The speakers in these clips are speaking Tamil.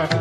வணக்கம்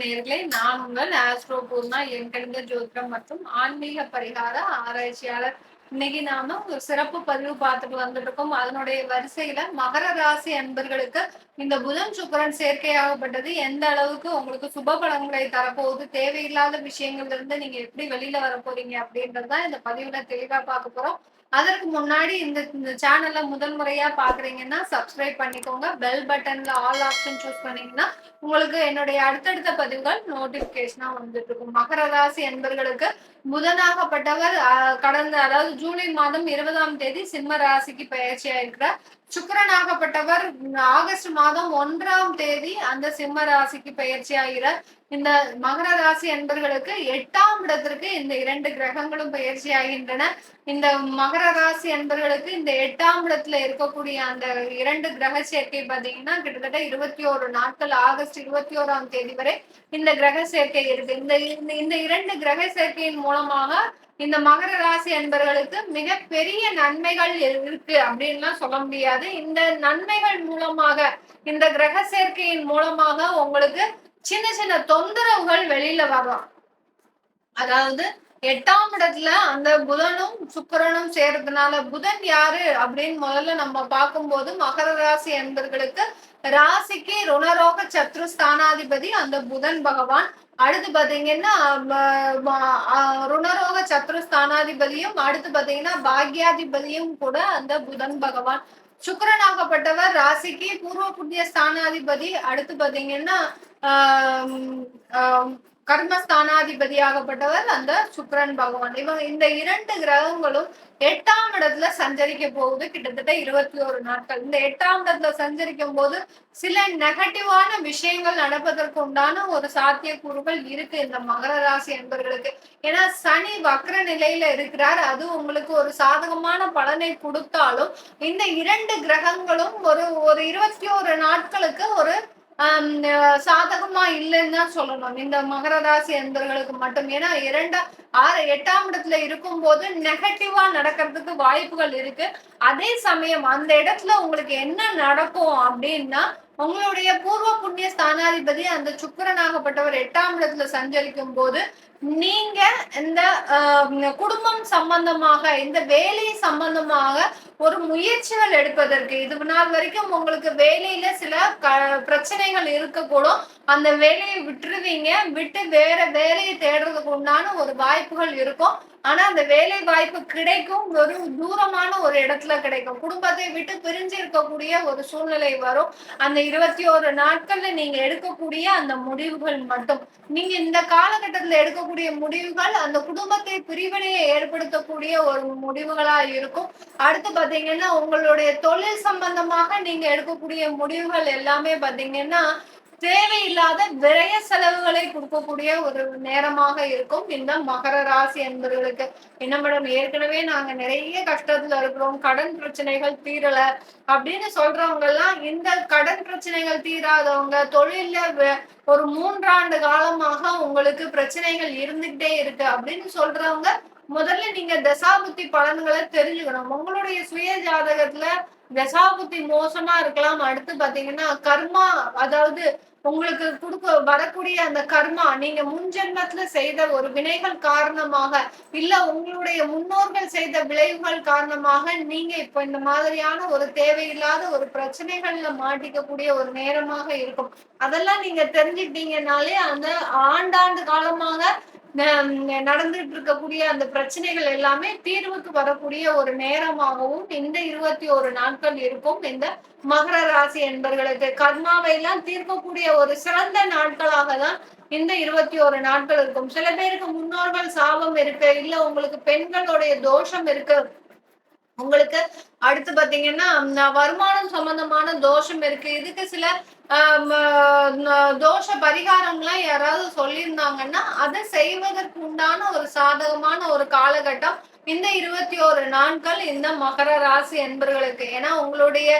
நேர்களே. நான் உங்கள் ஆஸ்ட்ரோ பூர்ணா. எண்கணித ஜோதிடம் மற்றும் ஆன்மீக பரிகார ஆராய்ச்சியாளர் இன்னைக்கு நாம ஒரு சிறப்பு பதிவு பார்த்துட்டு வந்துட்டு இருக்கோம் அதனுடைய வரிசையில மகர ராசி அன்பர்களுக்கு இந்த புதன் சுக்கரன் சேர்க்கையாகப்பட்டது. எந்த அளவுக்கு உங்களுக்கு சுப பலன்களை தரப்போகுது? தேவையில்லாத விஷயங்கள்ல இருந்து நீங்க எப்படி வெளியில வர போறீங்க அப்படின்றதுதான் இந்த பதிவுல தெளிவா பார்க்க போறோம். அதற்கு முன்னாடி இந்த இந்த சேனல்ல முதல் முறையா பாக்குறீங்கன்னா சப்ஸ்கிரைப் பண்ணிக்கோங்க. பெல் பட்டன்ல ஆல் ஆப்ஷன் சூஸ் பண்ணீங்கன்னா உங்களுக்கு என்னுடைய அடுத்தடுத்த பதிவுகள் நோட்டிபிகேஷனா வந்துட்டு இருக்கும். மகர ராசி என்பர்களுக்கு புதனாகப்பட்டவர் கடந்த அதாவது ஜூலை மாதம் இருபதாம் தேதி சிம்ம ராசிக்கு பயிற்சியாக இருக்கிற சுக்கரனாகப்பட்டவர் ஆகஸ்ட் மாதம் ஒன்றாம் தேதி அந்த சிம்ம ராசிக்கு பயிற்சி ஆகிற இந்த மகர ராசி என்பர்களுக்கு எட்டாம் இடத்திற்கு இந்த இரண்டு கிரகங்களும் பயிற்சி ஆகின்றன. இந்த மகர ராசி என்பர்களுக்கு இந்த எட்டாம் இடத்துல இருக்கக்கூடிய அந்த இரண்டு கிரக சேர்க்கை பார்த்தீங்கன்னா கிட்டத்தட்ட இருபத்தி ஒரு நாட்கள் ஆகஸ்ட் இருபத்தி ஓராம் தேதி வரை இந்த கிரக சேர்க்கை இருக்கு. இந்த இந்த இரண்டு கிரக சேர்க்கையின் மூலமாக இந்த மகர ராசி என்பர்களுக்கு மிக பெரிய நன்மைகள் இருக்கு அப்படின்லாம் சொல்ல முடியாது. இந்த நன்மைகள் மூலமாக இந்த கிரக சேர்க்கையின் மூலமாக உங்களுக்கு சின்ன சின்ன தொந்தரவுகள் வெளியில வரலாம். அதாவது எட்டாம் இடத்துல அந்த புதனும் சுக்கரனும் சேர்றதுனால புதன் யாரு அப்படின்னு முதல்ல நம்ம பார்க்கும்போது மகர ராசி என்பர்களுக்கு ராசிக்கு ருணரோக சத்ரு ஸ்தானாதிபதி அந்த புதன் பகவான். அடுத்து பாத்தீங்கன்னா ருணரோக சத்ரு ஸ்தானாதிபதியும் அடுத்து பாத்தீங்கன்னா பாக்யாதிபதியும் கூட அந்த புதன் பகவான். சுக்கரனாகப்பட்டவர் ராசிக்கு பூர்வ புண்ணிய ஸ்தானாதிபதி. அடுத்து பாத்தீங்கன்னா கர்மஸ்தானாதிபதியாகப்பட்டவர் அந்த சுக்கரன் பகவான். இவங்க இந்த இரண்டு கிரகங்களும் எட்டாம் இடத்துல சஞ்சரிக்க போகுது. கிட்டத்தட்ட இருபத்தி ஒரு நாட்கள். இந்த எட்டாம் இடத்துல சஞ்சரிக்கும் போது சில நெகட்டிவான விஷயங்கள் நடப்பதற்கு உண்டான ஒரு சாத்தியக்கூறுகள் இருக்கு இந்த மகர ராசி என்பர்களுக்கு. ஏன்னா சனி வக்ர நிலையில இருக்கிறார். அது உங்களுக்கு ஒரு சாதகமான பலனை கொடுத்தாலும் இந்த இரண்டு கிரகங்களும் ஒரு ஒரு இருபத்தி ஒரு நாட்களுக்கு ஒரு சாதகமா இல்லைன்னு தான் சொல்லணும். இந்த மகர ராசி அன்பர்களுக்கு மட்டும். ஏன்னா இரண்டா ஆறு எட்டாம் இடத்துல இருக்கும் போது நெகட்டிவா நடக்கிறதுக்கு வாய்ப்புகள் இருக்கு. அதே சமயம் அந்த இடத்துல உங்களுக்கு என்ன நடக்கும் அப்படின்னா உங்களுடைய பூர்வ புண்ணிய ஸ்தானாதிபதி அந்த சுக்கரனாகப்பட்டவர் எட்டாம் இடத்துல சஞ்சரிக்கும் போது நீங்க இந்த குடும்பம் சம்பந்தமாக இந்த வேலை சம்பந்தமாக ஒரு முயற்சிகள் எடுப்பதற்கு இது நாள் வரைக்கும் உங்களுக்கு வேலையில சில க பிரச்சனைகள் இருக்கக்கூடும். அந்த வேலையை விட்டுருவீங்க. விட்டு வேற வேலையை தேடுறதுக்கு உண்டான ஒரு வாய்ப்புகள் இருக்கும். ஆனா அந்த வேலை வாய்ப்பு கிடைக்கும் ஒரு தூரமான ஒரு இடத்துல கிடைக்கும். குடும்பத்தை விட்டு பிரிஞ்சு இருக்கக்கூடிய ஒரு சூழ்நிலை வரும். அந்த இருபத்தி ஒரு நாட்கள்ல நீங்க எடுக்கக்கூடிய அந்த முடிவுகள் மட்டும். நீங்க இந்த காலகட்டத்துல எடுக்கக்கூடிய முடிவுகள் அந்த குடும்பத்தை பிரிவினையை ஏற்படுத்தக்கூடிய ஒரு முடிவுகளா இருக்கும். அடுத்து பாத்தீங்கன்னா உங்களுடைய தொழில் சம்பந்தமாக நீங்க எடுக்கக்கூடிய முடிவுகள் எல்லாமே பாத்தீங்கன்னா தேவையில்லாத விரய செலவுகளை கொடுக்கக்கூடிய ஒரு நேரமாக இருக்கும். இந்த மகர ராசி என்பவர்களுக்கு என்ன மேடம்? ஏற்கனவே நாங்க நிறைய கஷ்டத்துல இருக்கிறோம். கடன் பிரச்சனைகள் தீரல அப்படின்னு சொல்றவங்க எல்லாம் இந்த கடன் பிரச்சனைகள் தீராதவங்க தொழில ஒரு மூன்றாண்டு காலமாக உங்களுக்கு பிரச்சனைகள் இருந்துகிட்டே இருக்கு அப்படின்னு சொல்றவங்க முதல்ல நீங்க தசாபுத்தி பலன்களை தெரிஞ்சுக்கணும். உங்களுடைய சுய ஜாதகத்துல தசாபுத்தி மோசமா இருக்கலாம். அடுத்து பாத்தீங்கன்னா கர்மா அதாவது உங்களுக்கு கொடுக்க வரக்கூடிய அந்த கர்மா நீங்க முன்ஜென்மத்துல செய்த ஒரு வினைகள் காரணமாக இல்ல உங்களுடைய முன்னோர்கள் செய்த விளைவுகள் காரணமாக நீங்க இப்ப இந்த மாதிரியான ஒரு தேவையில்லாத ஒரு பிரச்சனைகள்ல மாட்டிக்கக்கூடிய ஒரு நேரமாக இருக்கும். அதெல்லாம் நீங்க தெரிஞ்சுக்கிட்டீங்கனாலே அந்த ஆண்டாண்டு காலமாக நடந்துட்டு இருக்கக்கூடிய அந்த பிரச்சனைகள் எல்லாமே தீர்வுக்கு வரக்கூடிய ஒரு நேரமாகவும் இந்த இருபத்தி ஒரு நாட்கள் இருக்கும். இந்த மகர ராசி என்பர்களுக்கு கர்மாவை எல்லாம் தீர்க்கக்கூடிய ஒரு சிறந்த நாட்களாக தான் இந்த இருபத்தி ஒரு நாட்கள் இருக்கும். சில பேருக்கு முன்னோர்கள் சாபம் இருக்கு இல்ல உங்களுக்கு பெண்களுடைய தோஷம் இருக்கு. உங்களுக்கு அடுத்து பாத்தீங்கன்னா வருமானம் சம்பந்தமான தோஷம் இருக்கு. இதுக்கு சில தோஷ பரிகாரம்லாம் யாராவது சொல்லியிருந்தாங்கன்னா அதை செய்வதற்கு உண்டான ஒரு சாதகமான ஒரு காலகட்டம் இந்த இருபத்தி ஒரு நாட்கள் இந்த மகர ராசி என்பர்களுக்கு ஏன்னா உங்களுடைய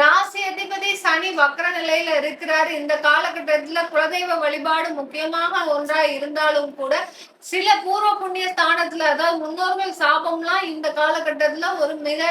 ராசி அதிபதி சனி வக்ர நிலையில இருக்கிறாரு. இந்த காலகட்டத்துல குலதெய்வ வழிபாடு முக்கியமாக ஒன்றா இருந்தாலும் கூட சில பூர்வ புண்ணிய ஸ்தானத்துல அதாவது முன்னோர்கள் சாபம்லாம் இந்த காலகட்டத்துல ஒரு மிக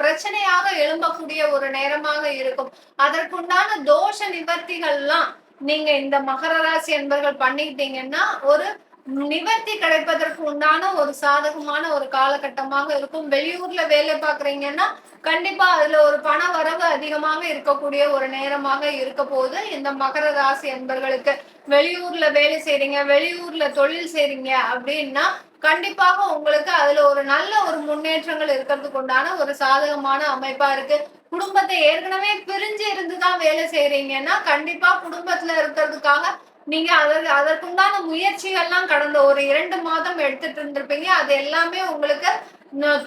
பிரச்சனையாக எழும்பக்கூடிய ஒரு நேரமாக இருக்கும். அதற்குண்டான தோஷ நிவர்த்திகள்லாம் நீங்க இந்த மகர ராசி என்பர்கள் பண்ணிக்கிட்டீங்கன்னா ஒரு நிவர்த்தி கிடைப்பதற்கு உண்டான ஒரு சாதகமான ஒரு காலகட்டமாக இருக்கும். வெளியூர்ல வேலை பாக்குறீங்கன்னா கண்டிப்பா அதுல ஒரு பண வரவு அதிகமாக இருக்கக்கூடிய ஒரு நேரமாக இருக்க போது இந்த மகர ராசி என்பர்களுக்கு வெளியூர்ல வேலை செய்றீங்க வெளியூர்ல தொழில் செய்றீங்க அப்படின்னா கண்டிப்பாக உங்களுக்கு அதுல ஒரு நல்ல ஒரு முன்னேற்றங்கள் இருக்கிறதுக்கு உண்டான ஒரு சாதகமான அமைப்பா இருக்கு. குடும்பத்தை ஏற்கனவே பிரிஞ்சு இருந்துதான் வேலை செய்றீங்கன்னா கண்டிப்பா குடும்பத்துல இருக்கிறதுக்காக நீங்க அதற்கு அதற்குண்டான முயற்சிகள்லாம் கடந்த ஒரு இரண்டு மாதம் எடுத்துட்டு இருந்திருப்பீங்க. அது எல்லாமே உங்களுக்கு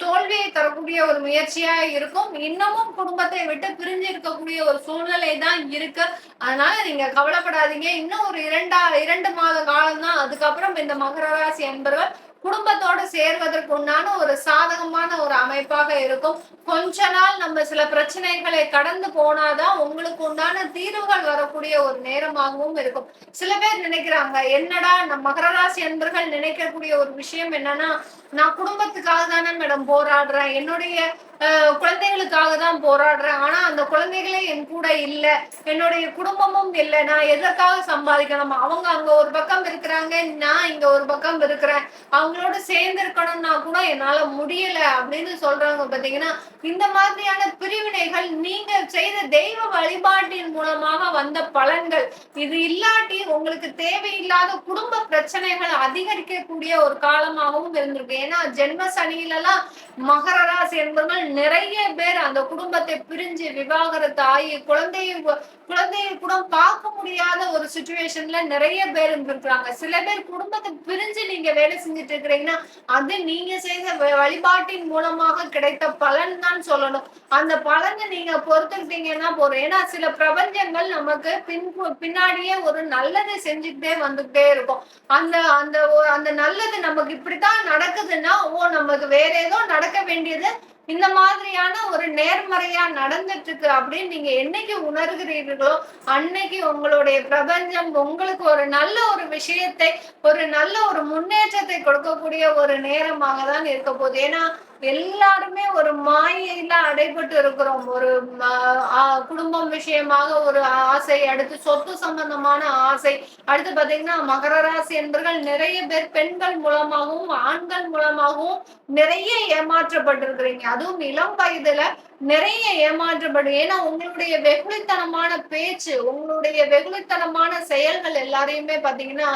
தோல்வியை தரக்கூடிய ஒரு முயற்சியா இருக்கும். இன்னமும் குடும்பத்தை விட்டு பிரிஞ்சு இருக்கக்கூடிய ஒரு சூழ்நிலை தான் இருக்கு. அதனால நீங்க கவலைப்படாதீங்க. இன்னும் ஒரு இரண்டா இரண்டு மாத காலம் தான் அதுக்கப்புறம் இந்த மகர ராசி என்பவர்கள் குடும்பத்தோட சேர்வதற்கு உண்டான ஒரு சாதகமான ஒரு அமைப்பாக இருக்கும். கொஞ்ச நாள் நம்ம சில பிரச்சனைகளை கடந்து போனாதான் உங்களுக்கு உண்டான தீர்வுகள் வரக்கூடிய ஒரு நேரமாகவும் இருக்கும். சில பேர் நினைக்கிறாங்க என்னடா நம்ம மகர ராசி அன்பர்கள் நினைக்கக்கூடிய ஒரு விஷயம் என்னன்னா நான் குடும்பத்துக்காக தானே மேடம் போராடுறேன். என்னுடைய அஹ், குழந்தைகளுக்காக தான் போராடுறேன். ஆனா அந்த குழந்தைகளே என் கூட இல்ல. என்னுடைய குடும்பமும் இல்லை. நான் எதற்காக சம்பாதிக்கணும்? அவங்க அங்க ஒரு பக்கம் இருக்கிறாங்க நான் இங்க ஒரு பக்கம் இருக்கிறேன். அவங்களோட சேர்ந்து இருக்கணும்னா கூட என்னால முடியல அப்படின்னு சொல்றாங்க பாத்தீங்கன்னா இந்த மாதிரியான பிரிவினைகள் நீங்க செய்த தெய்வ வழிபாட்டின் மூலமாக வந்த பலன்கள். இது இல்லாட்டி உங்களுக்கு தேவையில்லாத குடும்ப பிரச்சனைகள் அதிகரிக்கக்கூடிய ஒரு காலமாகவும் இருந்திருக்கு. ஏன்னா ஜென்ம சனியிலலாம் மகர ராசி என்பவர்கள் நிறைய பேர் அந்த குடும்பத்தை பிரிஞ்சு விவாகரத்து ஆகி குழந்தையை குழந்தையை கூட பார்க்க முடியாத ஒரு சுச்சுவேஷன்ல நிறைய பேர் இருந்திருக்கிறாங்க. சில பேர் குடும்பத்தை பிரிஞ்சு நீங்க வேலை செஞ்சுட்டு இருக்கிறீங்கன்னா அது நீங்க செய்த வழிபாட்டின் மூலமாக கிடைத்த பலன் தான் சொல்லணும். அந்த பலனை நீங்க பொறுத்துக்கிட்டீங்கன்னா போறோம் ஏன்னா சில பிரபஞ்சங்கள் நமக்கு பின் பின்னாடியே ஒரு நல்லதை செஞ்சுக்கிட்டே வந்துகிட்டே இருக்கும். அந்த அந்த அந்த நல்லது நமக்கு இப்படித்தான் நடக்குதுன்னா ஓ நமக்கு வேற ஏதோ நடக்க வேண்டியது இந்த மாதிரியான ஒரு நேர்மறையா நடந்துட்டு இருக்கு அப்படின்னு நீங்க என்னைக்கு உணர்கிறீர்களோ அன்னைக்கு உங்களுடைய பிரபஞ்சம் உங்களுக்கு ஒரு நல்ல ஒரு விஷயத்தை ஒரு நல்ல ஒரு முன்னேற்றத்தை கொடுக்கக்கூடிய ஒரு நேரமாக தான் இருக்க போகுது. ஏன்னா எல்லாருமே ஒரு மாயையில அடைபட்டு இருக்கிறோம். ஒரு குடும்பம் விஷயமாக ஒரு ஆசை அடுத்து சொத்து சம்பந்தமான ஆசை. அடுத்து பாத்தீங்கன்னா மகர ராசி என்பர்கள் நிறைய பேர் பெண்கள் மூலமாகவும் ஆண்கள் மூலமாகவும் நிறைய ஏமாற்றப்பட்டிருக்கிறீங்க. அதுவும் இளம் வயதுல நிறைய ஏமாற்றப்படும். ஏன்னா உங்களுடைய வெகுளித்தனமான பேச்சு உங்களுடைய வெகுளித்தனமான செயல்கள் எல்லாரையுமே பாத்தீங்கன்னா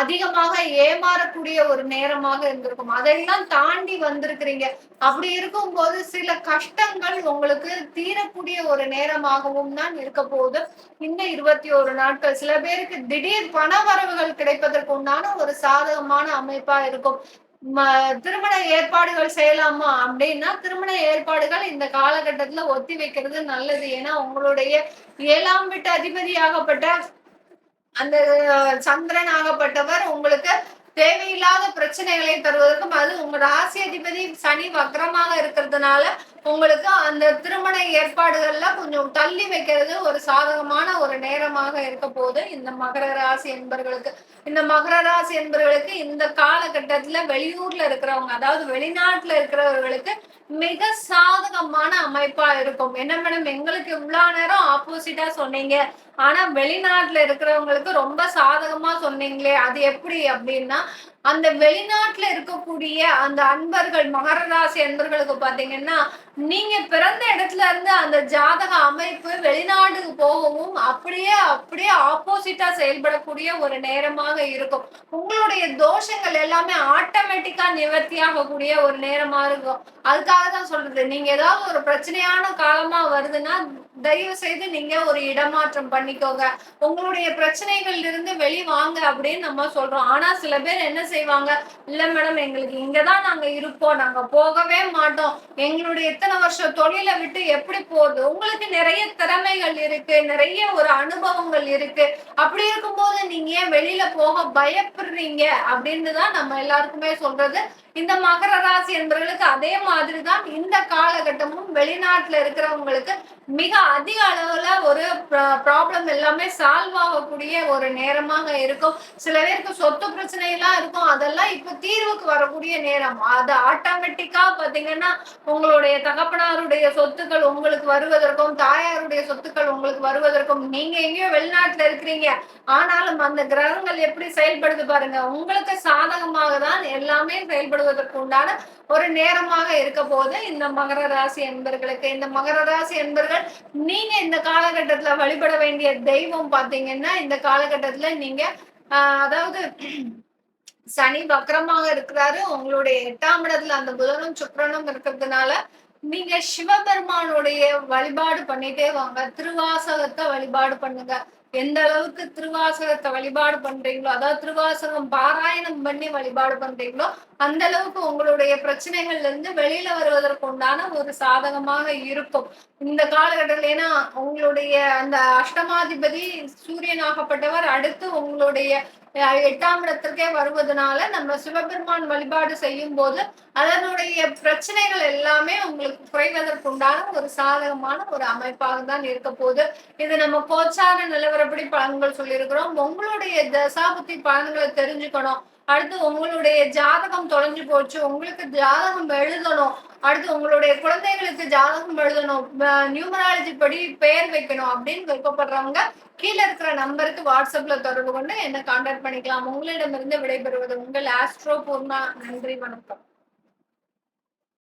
அதிகமாக ஏமாறக்கூடிய ஒரு நேரமாக இருந்திருக்கும். அதையெல்லாம் தாண்டி வந்திருக்கிறீங்க. அப்படி இருக்கும் போது சில கஷ்டங்கள் உங்களுக்கு தீரக்கூடிய ஒரு நேரமாகவும் தான் இருக்க போகுது. இந்த இருபத்தி ஒரு நாட்கள் சில பேருக்கு திடீர் பண வரவுகள் கிடைப்பதற்கு உண்டான ஒரு சாதகமான அமைப்பா இருக்கும். திருமண ஏற்பாடுகள் செய்யலாமா அப்படின்னா திருமண ஏற்பாடுகள் இந்த காலகட்டத்துல ஒத்தி வைக்கிறது நல்லது. ஏன்னா உங்களுடைய ஏழாம் வீட்டு அதிபதியாகப்பட்ட அந்த சந்திரன் ஆகப்பட்டவர் உங்களுக்கு தேவையில்லாத பிரச்சனைகளை தருவதற்கும் அது உங்க ராசி அதிபதி சனி வக்ரமாக இருக்கிறதுனால உங்களுக்கு அந்த திருமண ஏற்பாடுகள்ல கொஞ்சம் தள்ளி வைக்கிறது ஒரு சாதகமான ஒரு நேரமாக இருக்க போது இந்த மகர ராசி என்பர்களுக்கு இந்த மகர ராசி என்பவர்களுக்கு இந்த காலகட்டத்துல வெளியூர்ல இருக்கிறவங்க அதாவது வெளிநாட்டுல இருக்கிறவர்களுக்கு மிக சாதகமான அமைப்பா இருக்கும். என்ன மேடம் எங்களுக்கு இவ்வளவு நேரம் ஆப்போசிட்டா சொன்னீங்க. ஆனா வெளிநாட்டுல இருக்கிறவங்களுக்கு ரொம்ப சாதகமா சொன்னீங்களே அது எப்படி அப்படின்னா அந்த வெளிநாட்டுல இருக்கக்கூடிய அந்த அன்பர்கள் மகரராசி அன்பர்களுக்கு பாத்தீங்கன்னா நீங்க பிறந்த இடத்துல இருந்து அந்த ஜாதக அமைப்பு வெளிநாட்டுக்கு போகவும் அப்படியே அப்படியே ஆப்போசிட்டா செயல்படக்கூடிய ஒரு நேரமாக இருக்கும். உங்களுடைய தோஷங்கள் எல்லாமே ஆட்டோமேட்டிக்கா நிவர்த்தி ஆகக்கூடிய ஒரு நேரமா இருக்கும். அதுக்காக தான் சொல்றது. நீங்க ஏதாவது ஒரு பிரச்சனையான காலமா வருதுன்னா தயவு செய்து நீங்க ஒரு இடமாற்றம் பண்ணிக்கோங்க. உங்களுடைய பிரச்சனைகள்ல இருந்து வெளி வாங்க அப்படின்னு நம்ம சொல்றோம். ஆனா சில பேர் என்ன செய்வாங்க. இல்ல மேடம் எங்களுக்கு இங்கதான் நாங்க இருப்போம். நாங்க போகவே மாட்டோம். எங்களுடைய எத்தனை வருஷம் தொழிலை விட்டு எப்படி போகுது? உங்களுக்கு நிறைய திறமைகள் இருக்கு. நிறைய ஒரு அனுபவங்கள் இருக்கு. அப்படி இருக்கும்போது நீங்க ஏன் வெளியில போக பயப்படுறீங்க? அப்படின்னு தான் நம்ம எல்லாருக்குமே சொல்றது. இந்த மகர ராசி என்பவர்களுக்கு அதே மாதிரிதான் இந்த காலகட்டமும் வெளிநாட்டுல இருக்கிறவங்களுக்கு மிக அதிக அளவுல ஒரு ப்ராப்ளம் எல்லாமே சால்வ் ஆகக்கூடிய ஒரு நேரமாக இருக்கும். சில பேருக்கு சொத்து பிரச்சனை எல்லாம் இருக்கும். அதெல்லாம் இப்ப தீர்வுக்கு வரக்கூடிய நேரம். அது ஆட்டோமேட்டிக்கா பாத்தீங்கன்னா உங்களுடைய தகப்பனாருடைய சொத்துக்கள் உங்களுக்கு வருவதற்கும் தாயாருடைய சொத்துக்கள் உங்களுக்கு வருவதற்கும் நீங்க எங்கேயோ வெளிநாட்டுல இருக்கிறீங்க. ஆனாலும் அந்த கிரகங்கள் எப்படி செயல்படுது பாருங்க. உங்களுக்கு சாதகமாக தான் எல்லாமே செயல்படுவதற்கு உண்டான ஒரு நேரமாக இருக்க போது இந்த மகர ராசி என்பர்களுக்கு இந்த மகர ராசி என்பர்கள் நீங்க இந்த காலகட்டத்துல வழிபட வேண்டிய தெய்வம் பாத்தீங்கன்னா இந்த காலகட்டத்துல நீங்க அதாவது சனி வக்கரமாக இருக்கிறாரு. உங்களுடைய எட்டாம் இடத்துல அந்த புதனும் சுக்கரனும் இருக்கிறதுனால நீங்க சிவபெருமானுடைய வழிபாடு பண்ணிட்டே வாங்க. திருவாசகத்தை வழிபாடு பண்ணுங்க. எந்த அளவுக்கு திருவாசகத்தை வழிபாடு பண்றீங்களோ அதாவது திருவாசகம் பாராயணம் பண்ணி வழிபாடு பண்றீங்களோ அந்த அளவுக்கு உங்களுடைய பிரச்சனைகள்ல இருந்து வெளியில வருவதற்கு உண்டான ஒரு சாதகமாக இருக்கும். இந்த காலகட்டத்தில் ஏன்னா உங்களுடைய அந்த அஷ்டமாதிபதி சூரியனாகப்பட்டவர் அடுத்து உங்களுடைய எட்டாம் இடத்திற்கே வருவதனால நம்ம சிவபெருமான் வழிபாடு செய்யும் போது அதனுடைய பிரச்சனைகள் எல்லாமே உங்களுக்கு குறைவதற்குண்டான ஒரு சாதகமான ஒரு அமைப்பாக தான் இருக்க போகுது. இது நம்ம கோச்சார நிலவரப்படி பலன்கள் சொல்லியிருக்கிறோம். உங்களுடைய தசாபுத்தி பலன்களை தெரிஞ்சுக்கணும். அடுத்து உங்களுடைய ஜாதகம் தொலைஞ்சு போச்சு. உங்களுக்கு ஜாதகம் எழுதணும். அடுத்து உங்களுடைய குழந்தைகளுக்கு ஜாதகம் எழுதணும். நியூமராலஜி படி பெயர் வைக்கணும் அப்படின்னு விருப்பப்படுறவங்க கீழே இருக்கிற நம்பருக்கு வாட்ஸ்அப்ல தொடர்பு கொண்டு என்ன கான்டாக்ட் பண்ணிக்கலாம். உங்களிடமிருந்து விடைபெறுவது உங்கள் ஆஸ்ட்ரோ பூர்ணா நன்றி வணக்கம்.